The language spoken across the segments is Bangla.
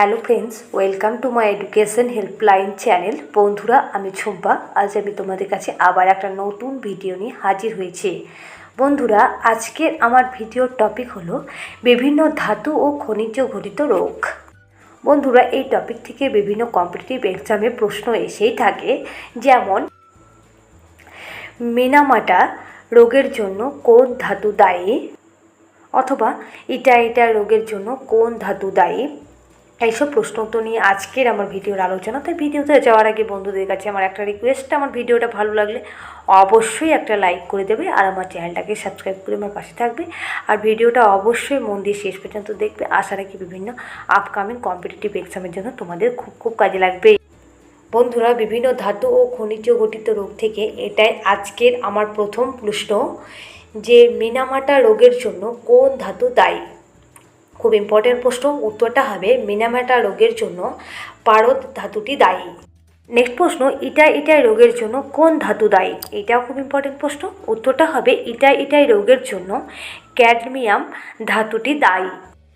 Hello friends, welcome to my education helpline channel. বন্ধুরা, আমি ঝুম্পা আজ আমি তোমাদের কাছে আবার একটা নতুন ভিডিও নিয়ে হাজির হয়েছি। বন্ধুরা আজকের আমার ভিডিওর টপিক হলো বিভিন্ন ধাতু ও খনিজ ঘটিত রোগ। বন্ধুরা, এই টপিক থেকে বিভিন্ন কম্পিটিটিভ এক্সামে প্রশ্ন এসেই থাকে, যেমন, মিনামাটা রোগের জন্য কোন ধাতু দায়ী? অথবা, ইটা ইটা রোগের জন্য কোন ধাতু দায়ী? এইসব প্রশ্ন উত্তর নিয়ে আজকের আমার ভিডিওর আলোচনা। তাই ভিডিওতে যাওয়ার আগে বন্ধুদের কাছে আমার একটা রিকোয়েস্ট আমার ভিডিওটা ভালো লাগলে অবশ্যই একটা লাইক করে দেবে আর আমার চ্যানেলটাকে সাবস্ক্রাইব করে আমার পাশে থাকবে। আর ভিডিওটা অবশ্যই মন দিয়ে শেষ পর্যন্ত দেখবে। আশা রাখি বিভিন্ন আপকামিং কম্পিটিটিভ এক্সামের জন্য তোমাদের খুব খুব কাজে লাগবে। বন্ধুরা, বিভিন্ন ধাতু ও খনিজ গঠিত রোগ থেকে এটাই আজকের আমার প্রথম প্রশ্ন, যে মিনামাটা রোগের জন্য কোন ধাতু দায়ী? খুব ইম্পর্টেন্ট প্রশ্ন, উত্তরটা হবে মিনামাটা রোগের জন্য পারদ ধাতুটি দায়ী। নেক্সট প্রশ্ন, ইটা ইটাই রোগের জন্য কোন ধাতু দায়ী? এটাও খুব ইম্পর্টেন্ট প্রশ্ন, উত্তরটা হবে ইটা ইটাই রোগের জন্য ক্যাডমিয়াম ধাতুটি দায়ী।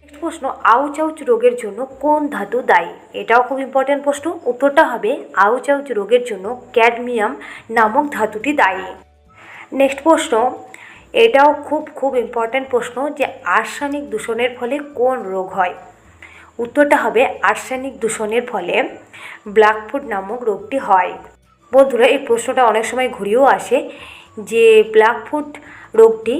নেক্সট প্রশ্ন, আউচ আউচ রোগের জন্য কোন ধাতু দায়ী? এটাও খুব ইম্পর্টেন্ট প্রশ্ন, উত্তরটা হবে আউচ আউচ রোগের জন্য ক্যাডমিয়াম নামক ধাতুটি দায়ী। নেক্সট প্রশ্ন এটাও খুব খুব ইম্পর্ট্যান্ট প্রশ্ন যে আর্সেনিক দূষণের ফলে কোন রোগ হয়। উত্তরটা হবে আর্সেনিক দূষণের ফলে ব্ল্যাকফুট নামক রোগটি হয়। বন্ধুরা, এই প্রশ্নটা অনেক সময় ঘুরিয়েও আসে যে ব্ল্যাকফুট রোগটি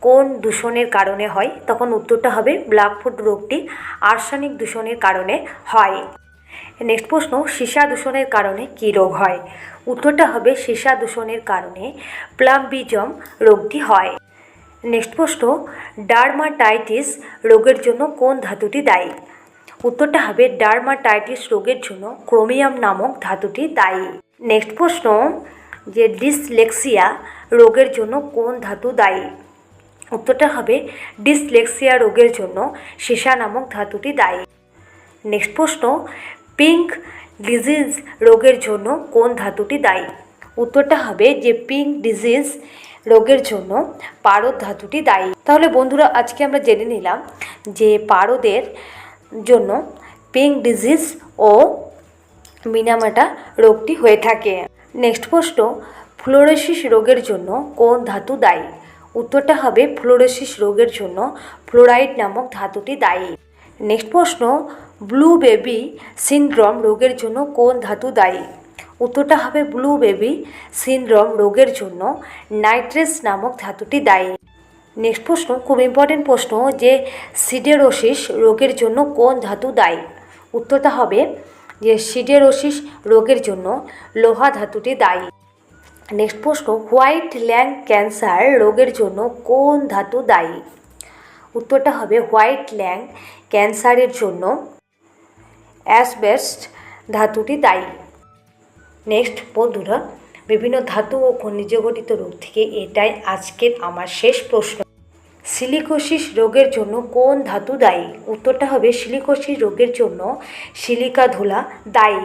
কোন দূষণের কারণে হয়? তখন উত্তরটা হবে ব্ল্যাকফুট রোগটি আর্সেনিক দূষণের কারণে হয়। নেক্সট প্রশ্ন, সীসা দূষণের কারণে কী রোগ হয়? উত্তরটা হবে সীসা দূষণের কারণে প্লাম্বিজম রোগটি হয়। নেক্সট প্রশ্ন, ডার্মাটাইটিস রোগের জন্য কোন ধাতুটি দায়ী? উত্তরটা হবে ডার্মাটাইটিস রোগের জন্য ক্রোমিয়াম নামক ধাতুটি দায়ী। নেক্সট প্রশ্ন, যে ডিসলেক্সিয়া রোগের জন্য কোন ধাতু দায়ী? উত্তরটা হবে ডিসলেক্সিয়া রোগের জন্য সীসা নামক ধাতুটি দায়ী। নেক্সট প্রশ্ন পিঙ্ক ডিজিজ রোগের জন্য কোন ধাতুটি দায়ী? উত্তরটা হবে যে পিঙ্ক ডিজিজ রোগের জন্য পারদ ধাতুটি দায়ী। তাহলে বন্ধুরা, আজকে আমরা জেনে নিলাম যে পারদের জন্য পিঙ্ক ডিজিজ ও মিনামাটা রোগটি হয়ে থাকে। নেক্সট প্রশ্ন, ফ্লোরোসিস রোগের জন্য কোন ধাতু দায়ী? উত্তরটা হবে ফ্লোরোসিস রোগের জন্য ফ্লোরাইড নামক ধাতুটি দায়ী। নেক্সট প্রশ্ন ব্লু বেবি সিনড্রোম রোগের জন্য কোন ধাতু দায়ী? উত্তরটা হবে ব্লু বেবি সিনড্রোম রোগের জন্য নাইট্রেস নামক ধাতুটি দায়ী। নেক্সট প্রশ্ন, খুব ইম্পর্টেন্ট প্রশ্ন যে সিডেরোসিস রোগের জন্য কোন ধাতু দায়ী? উত্তরটা হবে যে সিডেরোসিস রোগের জন্য লোহা ধাতুটি দায়ী। নেক্সট প্রশ্ন, হোয়াইট ল্যাং ক্যান্সার রোগের জন্য কোন ধাতু দায়ী? উত্তরটা হবে হোয়াইট ল্যাং ক্যান্সারের জন্য অ্যাসবেস্ট ধাতুটি দায়ী নেক্সট বন্ধুরা, বিভিন্ন ধাতু ও খনিজ ঘটিত রোগ থেকে এটাই আজকের আমার শেষ প্রশ্ন। সিলিকোসিস রোগের জন্য কোন ধাতু দায়ী? উত্তরটা হবে সিলিকোসিস রোগের জন্য সিলিকা ধুলা দায়ী।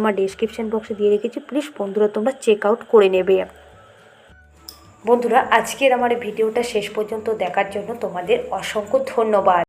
আমার ডিসক্রিপশান বক্সে দিয়ে রেখেছি। প্লিজ বন্ধুরা, তোমরা চেক আউট করে নেবে। বন্ধুরা, আজকের আমার ভিডিওটা শেষ পর্যন্ত দেখার জন্য তোমাদের অসংখ্য ধন্যবাদ।